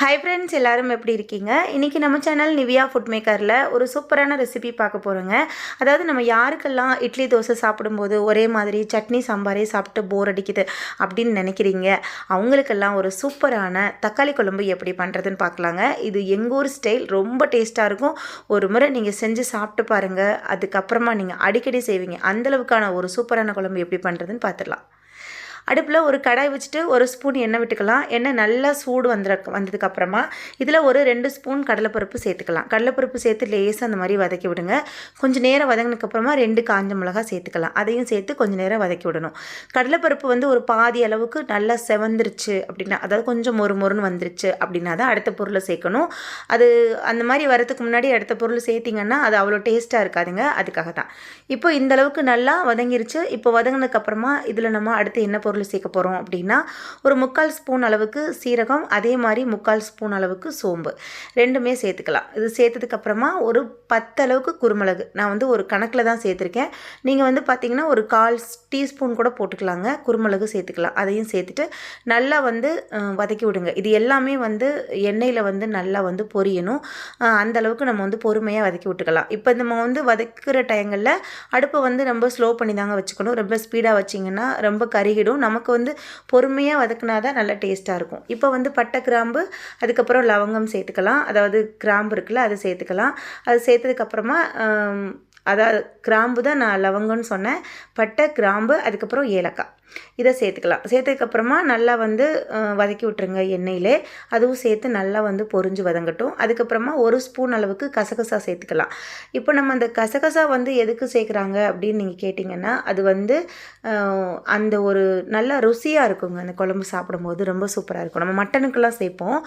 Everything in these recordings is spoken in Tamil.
ஹை ஃப்ரெண்ட்ஸ் எல்லாரும் எப்படி இருக்கீங்க? இன்றைக்கி நம்ம சேனல் நிவியா ஃபுட் மேக்கரில் ஒரு சூப்பரான ரெசிபி பார்க்க போகிறோங்க அதாவது நம்ம யாருக்கெல்லாம் இட்லி தோசை சாப்பிடும்போது ஒரே மாதிரி சட்னி சாம்பாரே சாப்பிட்டு போர் அடிக்குது அப்படின்னு நினைக்கிறீங்க? அவங்களுக்கெல்லாம் ஒரு சூப்பரான தக்காளி குழம்பு எப்படி பண்ணுறதுன்னு பார்க்கலாங்க. இது எங்கள் ஊர் ஸ்டைல் ரொம்ப டேஸ்ட்டாக இருக்கும். ஒரு முறை நீங்கள் செஞ்சு சாப்பிட்டு பாருங்கள் அதுக்கப்புறமா நீங்கள் அடிக்கடி செய்வீங்க. அந்தளவுக்கான ஒரு சூப்பரான குழம்பு எப்படி பண்ணுறதுன்னு பார்த்துடலாம். அடுப்பில் ஒரு கடாய் வச்சுட்டு ஒரு ஸ்பூன் எண்ணெய் விட்டுக்கலாம். எண்ணெய் நல்லா சூடு வந்துருக்கு வந்ததுக்கப்புறமா இதில் ஒரு ரெண்டு ஸ்பூன் கடலைப்பருப்பு சேர்த்துக்கலாம். கடலைப்பருப்பு சேர்த்து லேசாக அந்த மாதிரி வதக்கி விடுங்க. கொஞ்சம் நேரம் வதங்கினதுக்கப்புறமா ரெண்டு காஞ்ச மிளகா சேர்த்துக்கலாம். அதையும் சேர்த்து கொஞ்சம் நேரம் வதக்கி விடணும். கடலைப்பருப்பு வந்து ஒரு பாதி அளவுக்கு நல்லா செவந்துருச்சு அப்படின்னா அதாவது கொஞ்சம் மொறு மொறுன்னு வந்துருச்சு அப்படின்னா தான் அடுத்த பொருளை சேர்க்கணும். அது அந்த மாதிரி வரதுக்கு முன்னாடி அடுத்த பொருள் சேர்த்திங்கன்னா அது அவ்வளோ டேஸ்ட்டாக இருக்காதுங்க. அதுக்காக தான் இப்போ இந்த அளவுக்கு நல்லா வதங்கிருச்சு. இப்போ வதங்கினதுக்கப்புறமா இதில் நம்ம அடுத்து என்ன பொருள் சேர்க்க போகிறோம் அப்படின்னா ஒரு முக்கால் ஸ்பூன் அளவுக்கு சீரகம் அதே மாதிரி முக்கால் ஸ்பூன் அளவுக்கு சோம்பு. ரெண்டுமே சேர்த்துக்கலாம். இது சேர்த்ததுக்கப்புறமா ஒரு பத்தளவுக்கு குருமிளகு. நான் வந்து ஒரு கணக்கில் தான் சேர்த்துருக்கேன். நீங்கள் வந்து பார்த்தீங்கன்னா ஒரு கால் டீஸ்பூன் கூட போட்டுக்கலாங்க. குருமிளகு சேர்த்துக்கலாம். அதையும் சேர்த்துட்டு நல்லா வந்து வதக்கி விடுங்க. இது எல்லாமே வந்து எண்ணெயில் வந்து நல்லா வந்து பொரியணும். அந்தளவுக்கு அந்த அளவுக்கு நம்ம வந்து பொறுமையாக வதக்கி விட்டுக்கலாம். இப்போ நம்ம வந்து வதக்கிற டைங்களில் அடுப்பை வந்து ரொம்ப ஸ்லோ பண்ணி தாங்க வச்சுக்கணும். ரொம்ப ஸ்பீடாக வச்சிங்கன்னா ரொம்ப கருகிடும். நமக்கு வந்து பொறுமையாக வதக்குனா தான் நல்லா டேஸ்ட்டாக இருக்கும். இப்போ வந்து பட்டை கிராம்பு அதுக்கப்புறம் லவங்கம் சேர்த்துக்கலாம். அதாவது கிராம்பு இருக்குல்ல அதை சேர்த்துக்கலாம். அது சேர்த்ததுக்கப்புறமா அதாவது கிராம்பு தான் நான் லவங்கம்னு சொன்னேன். பட்டை கிராம்பு அதுக்கப்புறம் ஏலக்காய். இதை சேர்த்துக்கலாம். சேர்த்ததுக்கப்புறமா நல்லா வந்து வதக்கி விட்டுருங்க எண்ணெயிலே. அதுவும் சேர்த்து நல்லா வந்து பொரிஞ்சு வதங்கட்டும். அதுக்கப்புறமா ஒரு ஸ்பூன் அளவுக்கு கசகசா சேர்த்துக்கலாம். இப்போ நம்ம அந்த கசகசா வந்து எதுக்கு சேர்க்குறாங்க அப்படின்னு நீங்கள் கேட்டிங்கன்னா அது வந்து அந்த ஒரு நல்ல ருசியாக இருக்குங்க. அந்த குழம்பு சாப்பிடும்போது ரொம்ப சூப்பராக இருக்கும். நம்ம மட்டனுக்கெல்லாம் சேர்ப்போம்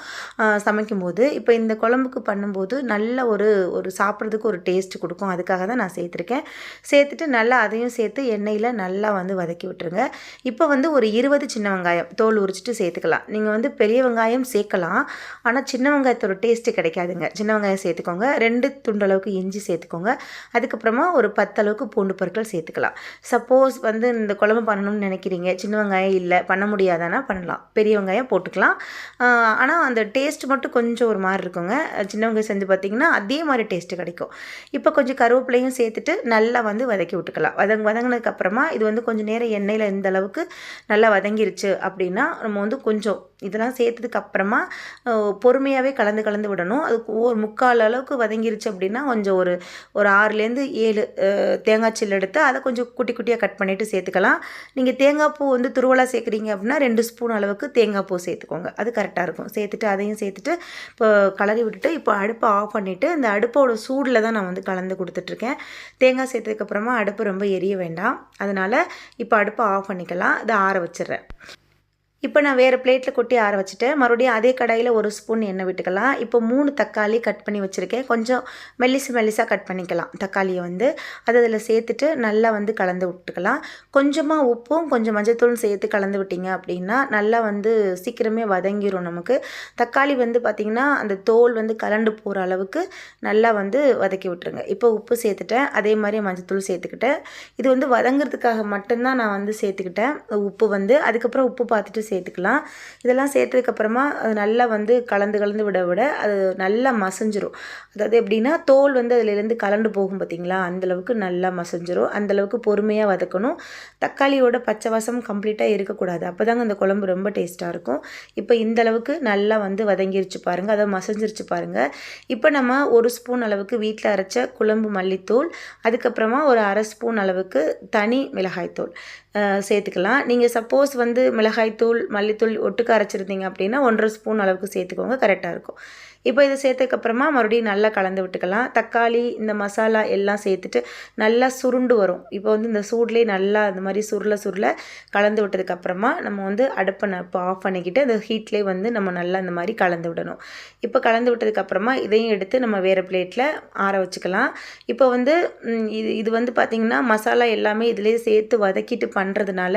சமைக்கும்போது. இப்போ இந்த குழம்புக்கு பண்ணும்போது நல்ல ஒரு ஒரு சாப்பிட்றதுக்கு ஒரு டேஸ்ட் கொடுக்கும். அதுக்காக தான் நான் சேர்த்துருக்கேன். சேர்த்துட்டு நல்லா அதையும் சேர்த்து எண்ணெயில் நல்லா வந்து வதக்கி விட்டுருங்க. இப்போ வந்து ஒரு இருபது சின்ன வெங்காயம் தோல் உரிச்சிட்டு சேர்த்துக்கலாம். நீங்கள் வந்து பெரிய வெங்காயம் சேர்க்கலாம். ஆனால் சின்ன வெங்காயத்தோட டேஸ்ட்டு கிடைக்காதுங்க. சின்ன வெங்காயம் சேர்த்துக்கோங்க. ரெண்டு துண்டளவுக்கு இஞ்சி சேர்த்துக்கோங்க. அதுக்கப்புறமா ஒரு பத்து அளவுக்கு பூண்டு பொருட்கள் சேர்த்துக்கலாம். சப்போஸ் வந்து இந்த குழம்பு பண்ணணும்னு நினைக்கிறீங்க. சின்ன வெங்காயம் இல்லை. பண்ண முடியாதானா? பண்ணலாம். பெரிய வெங்காயம் போட்டுக்கலாம். ஆனால் அந்த டேஸ்ட் மட்டும் கொஞ்சம் ஒரு மாதிரி இருக்குங்க. சின்ன வெங்காயம் செஞ்சு பார்த்தீங்கன்னா அதே மாதிரி டேஸ்ட்டு கிடைக்கும். இப்போ கொஞ்சம் கருவேப்பிலையும் சேர்த்துட்டு நல்லா வந்து வதக்கி விட்டுக்கலாம். வதங்க வதங்கினதுக்கப்புறமா இது வந்து கொஞ்சம் நேரம் எண்ணெயில் இந்த அளவுக்கு நல்லா வதங்கிருச்சு அப்படின்னா நம்ம வந்து கொஞ்சம் இதெல்லாம் சேர்த்ததுக்கு அப்புறமா பொறுமையாகவே கலந்து கலந்து விடணும். அது ஒரு முக்கால் அளவுக்கு வதங்கிருச்சு அப்படின்னா கொஞ்சம் ஒரு ஒரு ஆறுலேருந்து ஏழு தேங்காய் சில்லு எடுத்து அதை கொஞ்சம் குட்டி குட்டியாக கட் பண்ணிவிட்டு சேர்த்துக்கலாம். நீங்கள் தேங்காய் பூ வந்து துருவலாக சேர்க்குறீங்க அப்படின்னா ரெண்டு ஸ்பூன் அளவுக்கு தேங்காய் பூ சேர்த்துக்கோங்க. அது கரெக்டாக இருக்கும். சேர்த்துட்டு அதையும் சேர்த்துட்டு இப்போ கலரி விட்டுட்டு இப்போ அடுப்பை ஆஃப் பண்ணிவிட்டு அந்த அடுப்போட சூடில் தான் நான் வந்து கலந்து கொடுத்துட்ருக்கேன். தேங்காய் சேர்த்ததுக்கப்புறமா அடுப்பு ரொம்ப எரிய வேண்டாம். அதனால் இப்போ அடுப்பை ஆஃப் பண்ணிக்கலாம். அதை ஆற வச்சிடுறேன். இப்போ நான் வேறு பிளேட்டில் கொட்டி ஆற வச்சுட்டேன். மறுபடியும் அதே கடாயில் ஒரு ஸ்பூன் எண்ணெய் விட்டுக்கலாம். இப்போ மூணு தக்காளி கட் பண்ணி வச்சுருக்கேன். கொஞ்சம் மெல்லிசு மெல்லிசாக கட் பண்ணிக்கலாம் தக்காளியை வந்து. அதை அதில் சேர்த்துட்டு நல்லா வந்து கலந்து விட்டுக்கலாம். கொஞ்சமாக உப்பும் கொஞ்சம் மஞ்சத்தூளும் சேர்த்து கலந்து விட்டிங்க அப்படின்னா நல்லா வந்து சீக்கிரமே வதங்கிரும் நமக்கு. தக்காளி வந்து பார்த்திங்கன்னா அந்த தோல் வந்து கலண்டு போகிற அளவுக்கு நல்லா வந்து வதக்கி விட்டுருங்க. இப்போ உப்பு சேர்த்துட்டேன். அதே மாதிரி மஞ்சத்தூள் சேர்த்துக்கிட்டேன். இது வந்து வதங்குறதுக்காக மட்டும்தான் நான் வந்து சேர்த்துக்கிட்டேன். உப்பு வந்து அதுக்கப்புறம் உப்பு பார்த்துட்டு சேர்த்துக்கலாம். இதெல்லாம் சேர்த்ததுக்கப்புறமா அது நல்லா வந்து கலந்து கலந்து விட விட அது நல்லா மசஞ்சிரும். அதாவது எப்படின்னா தோல் வந்து அதுலேருந்து கலண்டு போகும் பார்த்திங்களா அந்தளவுக்கு நல்லா மசஞ்சிரும். அந்தளவுக்கு பொறுமையாக வதக்கணும். தக்காளியோட பச்சை வாசம் கம்ப்ளீட்டாக இருக்கக்கூடாது. அப்போ தாங்க அந்த குழம்பு ரொம்ப டேஸ்ட்டாக இருக்கும். இப்போ இந்த அளவுக்கு நல்லா வந்து வதங்கிருச்சு பாருங்கள் அதை மசஞ்சிருச்சு பாருங்கள் இப்போ நம்ம ஒரு ஸ்பூன் அளவுக்கு வீட்டில் அரைச்ச குழம்பு மல்லித்தூள் அதுக்கப்புறமா ஒரு அரை ஸ்பூன் அளவுக்கு தனி மிளகாய்த்தூள் சேர்த்துக்கலாம். நீங்கள் சப்போஸ் வந்து மிளகாய்த்தூள் மல்லித்தூள் ஒட்டுக்க அரைச்சிருந்தீங்க அப்படின்னா ஒன்றரை ஸ்பூன் அளவுக்கு சேர்த்துக்கோங்க கரெக்டாக இருக்கும். இப்போ இதை சேர்த்ததுக்கப்புறமா மறுபடியும் நல்லா கலந்து விட்டுக்கலாம். தக்காளி இந்த மசாலா எல்லாம் சேர்த்துட்டு நல்லா சுருண்டு வரும். இப்போ வந்து இந்த சூட்லேயே நல்லா இந்த மாதிரி சுருள சுருள கலந்து விட்டதுக்கப்புறமா நம்ம வந்து அடுப்பை இப்போ ஆஃப் பண்ணிக்கிட்டு அந்த ஹீட்லேயே வந்து நம்ம நல்லா இந்த மாதிரி கலந்து விடணும். இப்போ கலந்து விட்டதுக்கப்புறமா இதையும் எடுத்து நம்ம வேறு பிளேட்டில் ஆற வச்சுக்கலாம். இப்போ வந்து இது இது வந்து பார்த்திங்கன்னா மசாலா எல்லாமே இதிலேயே சேர்த்து வதக்கிட்டு பண்ணுறதுனால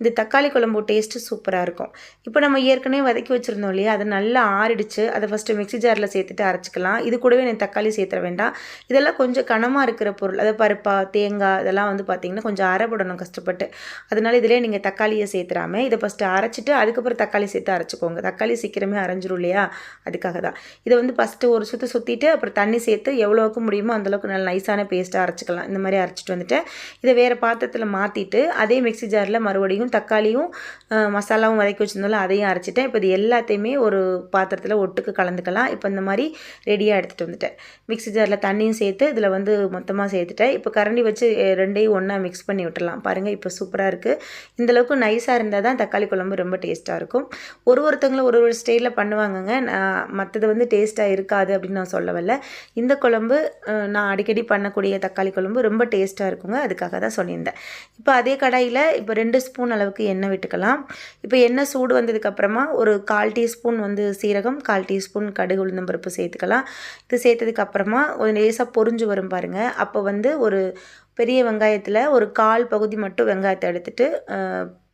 இந்த தக்காளி குழம்பு டேஸ்ட்டு சூப்பராக இருக்கும். இப்போ நம்ம ஏற்கனவே வதக்கி வச்சுருந்தோம் இல்லையா? அது நல்லா ஆறிடுச்சு. அதை ஃபஸ்ட்டு மிக்ஸி ஜாரில் சேர்த்துட்டு அரைச்சிக்கலாம். இது கூடவே நீங்கள் தக்காளி சேர்த்துற வேண்டாம். இதெல்லாம் கொஞ்சம் கனமாக இருக்கிற பொருள். அதாவது பருப்பா தேங்காய் இதெல்லாம் வந்து பார்த்திங்கன்னா கொஞ்சம் அரைப்படணும் கஷ்டப்பட்டு. அதனால இதிலே நீங்கள் தக்காளியை சேர்த்துறாமல் இதை ஃபஸ்ட்டு அரைச்சிட்டு அதுக்கப்புறம் தக்காளி சேர்த்து அரைச்சிக்கோங்க. தக்காளி சீக்கிரமே அரைஞ்சிரும் இல்லையா? அதுக்காக தான். இதை வந்து ஃபஸ்ட்டு ஒரு சுற்று சுற்றிட்டு அப்புறம் தண்ணி சேர்த்து எவ்வளோக்கு முடியுமோ அந்தளவுக்கு நல்ல நைஸான பேஸ்ட்டாக அரைச்சிக்கலாம். இந்த மாதிரி அரைச்சிட்டு வந்துட்டு இதை வேறு பாத்திரத்தில் மாற்றிட்டு அதே மிக்ஸி ஜாரில் மறுபடியும் தக்காளியும் மசாலாவும் வதக்கி வச்சிருந்தாலும் அதையும் அரைச்சிட்டேன். இப்போ இது எல்லாத்தையுமே ஒரு பாத்திரத்தில் ஒட்டுக்கு கலந்துக்கலாம். இப்போ இந்த மாதிரி ரெடியாக எடுத்துகிட்டு வந்துட்டேன். மிக்ஸி ஜாரில் தண்ணியும் சேர்த்து இதில் வந்து மொத்தமாக சேர்த்துட்டேன். இப்போ கரண்டி வச்சு ரெண்டையும் ஒன்றா மிக்ஸ் பண்ணி விட்டுலாம் பாருங்கள் இப்போ சூப்பராக இருக்குது. இந்தளவுக்கு நைஸாக இருந்தால் தான் தக்காளி குழம்பு ரொம்ப டேஸ்ட்டாக இருக்கும். ஒரு ஒருத்தங்களும் ஒரு ஒரு ஸ்டைலில் பண்ணுவாங்கங்க. நான் மற்றது வந்து டேஸ்ட்டாக இருக்காது அப்படின்னு நான் சொல்ல வரல இந்த குழம்பு நான் அடிக்கடி பண்ணக்கூடிய தக்காளி குழம்பு ரொம்ப டேஸ்ட்டாக இருக்குங்க. அதுக்காக தான் சொல்லியிருந்தேன். இப்போ அதே கடாயில் இப்போ ரெண்டு ஸ்பூன் அளவுக்கு எண்ணெய் விட்டுக்கலாம். இப்போ எண்ணெய் சூடு வந்ததுக்கப்புறமா ஒரு கால் டீஸ்பூன் வந்து சீரகம் கால் டீஸ்பூன் கடுகு உளுந்தம்பருப்பு சேர்த்துக்கலாம். இது சேர்த்ததுக்கப்புறமா ஒரு லேசாக பொரிஞ்சு வரும் பாருங்கள் அப்போ வந்து ஒரு பெரிய வெங்காயத்தில் ஒரு கால் பகுதி மட்டும் வெங்காயத்தை எடுத்துட்டு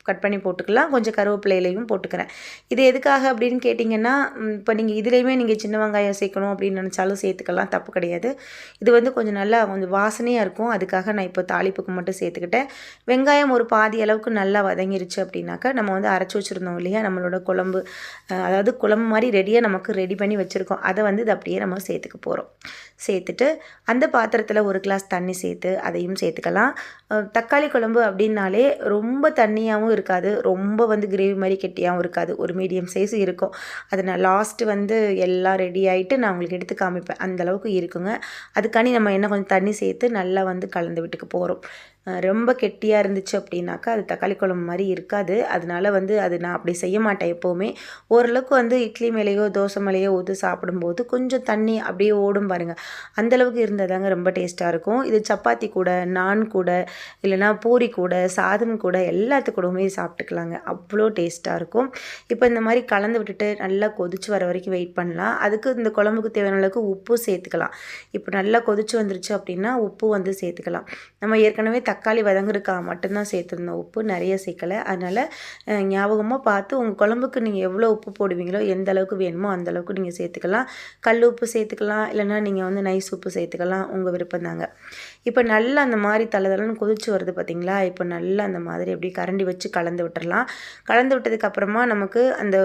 கட் பண்ணி போட்டுக்கலாம். கொஞ்சம் கருவேப்பிலையிலையும் போட்டுக்கிறேன். இது எதுக்காக அப்படின்னு கேட்டிங்கன்னா இப்போ நீங்கள் இதுலேயுமே நீங்கள் சின்ன வெங்காயம் சேர்க்கணும் அப்படின்னு நினச்சாலும் சேர்த்துக்கலாம். தப்பு கிடையாது. இது வந்து கொஞ்சம் நல்லா கொஞ்சம் வாசனையாக இருக்கும். அதுக்காக நான் இப்போ தாளிப்புக்கு மட்டும் சேர்த்துக்கிட்டேன். வெங்காயம் ஒரு பாதி அளவுக்கு நல்லா வதங்கிருச்சு அப்படின்னாக்கா நம்ம வந்து அரைச்சி வச்சுருந்தோம் இல்லையா? நம்மளோட குழம்பு அதாவது குழம்பு மாதிரி ரெடியாக நமக்கு ரெடி பண்ணி வச்சுருக்கோம். அதை வந்து இது அப்படியே நம்ம சேர்த்துக்க போகிறோம் சேர்த்துட்டு அந்த பாத்திரத்தில் ஒரு கிளாஸ் தண்ணி சேர்த்து அதையும் சேர்த்துக்கலாம். தக்காளி குழம்பு அப்படின்னாலே ரொம்ப தண்ணியாகவும் இருக்காது. ரொம்ப வந்து கிரேவி மாதிரி கெட்டியாகவும் இருக்காது. ஒரு மீடியம் சைஸ் இருக்கும். அது நான் லாஸ்ட்டு வந்து எல்லாம் ரெடி ஆகிட்டு நான் உங்களுக்கு எடுத்து காமிப்பேன். அந்த அளவுக்கு இருக்குங்க. அதுக்காண்டி நம்ம என்ன கொஞ்சம் தண்ணி சேர்த்து நல்லா வந்து கலந்து வீட்டுக்கு போகிறோம் ரொம்ப கெட்டியாக இருந்துச்சு அப்படின்னாக்கா அது தக்காளி குழம்பு மாதிரி இருக்காது. அதனால வந்து அது நான் அப்படி செய்ய மாட்டேன் எப்போவுமே. ஓரளவுக்கு வந்து இட்லி மேலேயோ தோசை மேலேயோ ஊற்றி சாப்பிடும்போது கொஞ்சம் தண்ணி அப்படியே ஓடும் பாருங்கள் அந்தளவுக்கு இருந்தால் தாங்க ரொம்ப டேஸ்ட்டாக இருக்கும். இது சப்பாத்தி கூட நான் கூட இல்லைன்னா பூரி கூட சாதம் கூட எல்லாத்து கூடவுமே சாப்பிட்டுக்கலாங்க. அவ்வளோ டேஸ்ட்டாக இருக்கும். இப்போ இந்த மாதிரி கலந்து விட்டுட்டு நல்லா கொதிச்சு வர வரைக்கும் வெயிட் பண்ணலாம். அதுக்கு இந்த குழம்புக்கு தேவையான அளவுக்கு உப்பு சேர்த்துக்கலாம். இப்போ நல்லா கொதிச்சு வந்துருச்சு அப்படின்னா உப்பு வந்து சேர்த்துக்கலாம். நம்ம ஏற்கனவே தக்காளி தக்காளி வதங்குறதுக்காக மட்டும்தான் சேர்த்துருந்தோம் உப்பு நிறைய சேர்க்கலை. அதனால் ஞாபகமாக பார்த்து உங்கள் குழம்புக்கு நீங்கள் எவ்வளோ உப்பு போடுவீங்களோ எந்த அளவுக்கு வேணுமோ அந்த அளவுக்கு நீங்கள் சேர்த்துக்கலாம். கல் உப்பு சேர்த்துக்கலாம். இல்லைன்னா நீங்கள் வந்து நைஸ் உப்பு சேர்த்துக்கலாம். உங்கள் விருப்பம் தாங்க. இப்போ நல்லா அந்த மாதிரி தலை கொதிச்சு வருது பார்த்தீங்களா இப்போ நல்லா அந்த மாதிரி அப்படியே கரண்டி வச்சு கலந்து விட்டுறலாம். கலந்து விட்டதுக்கப்புறமா நமக்கு அந்த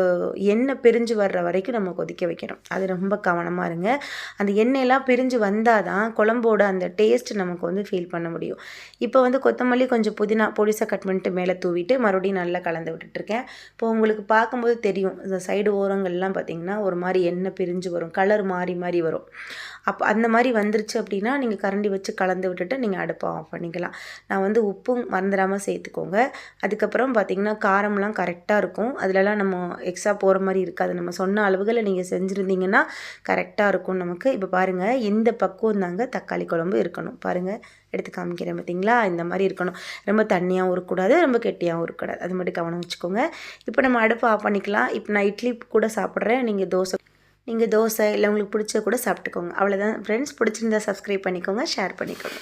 எண்ணெய் பிரிஞ்சு வர்ற வரைக்கும் நம்ம கொதிக்க வைக்கணும். அது ரொம்ப கவனமாக இருங்க. அந்த எண்ணெயெல்லாம் பிரிஞ்சு வந்தால் தான் குழம்போட அந்த டேஸ்ட் நமக்கு வந்து ஃபீல் பண்ண முடியும். இப்போ இப்போ வந்து கொத்தமல்லி கொஞ்சம் புதினா பொடிசாக கட் பண்ணிட்டு மேலே தூவிட்டு மறுபடியும் நல்லா கலந்து விட்டுட்ருக்கேன். இப்போ உங்களுக்கு பார்க்கும்போது தெரியும் இந்த சைடு ஓரங்கள்லாம் பார்த்திங்கன்னா ஒரு மாதிரி எண்ணெய் பிரிஞ்சு வரும் கலர் மாறி மாறி வரும். அப்போ அந்த மாதிரி வந்துருச்சு அப்படின்னா நீங்கள் கரண்டி வச்சு கலந்து விட்டுட்டு நீங்கள் அடுப்பை ஆஃப் பண்ணிக்கலாம். நான் வந்து உப்பும் மறந்துடாமல் சேர்த்துக்கோங்க. அதுக்கப்புறம் பார்த்தீங்கன்னா காரம்லாம் கரெக்டாக இருக்கும். அதிலலாம் நம்ம எக்ஸ்ட்ரா போகிற மாதிரி இருக்காது. நம்ம சொன்ன அளவுகளை நீங்கள் செஞ்சுருந்தீங்கன்னா கரெக்டாக இருக்கும் நமக்கு. இப்போ பாருங்கள் இந்த பக்குவம் தாங்க தக்காளி குழம்பு இருக்கணும். பாருங்கள் எடுத்து காமிக்கிறேன் பார்த்தீங்களா இந்த மாதிரி இருக்கணும். ரொம்ப தண்ணியாகவும் இருக்கக்கூடாது ரொம்ப கெட்டியாகவும் இருக்கக்கூடாது அது மட்டும் கவனம் வச்சுக்கோங்க. இப்போ நம்ம அடுப்பு ஆஃப் பண்ணிக்கலாம். இப்போ நான் இட்லி கூட சாப்பிட்றேன். நீங்கள் தோசை நீங்கள் தோசை இல்லை உங்களுக்கு பிடிச்ச கூட சாப்பிட்டுக்கோங்க. அவ்வளோதான் ஃப்ரெண்ட்ஸ் பிடிச்சிருந்தா சப்ஸ்கிரைப் பண்ணிக்கோங்க ஷேர் பண்ணிக்கோங்க.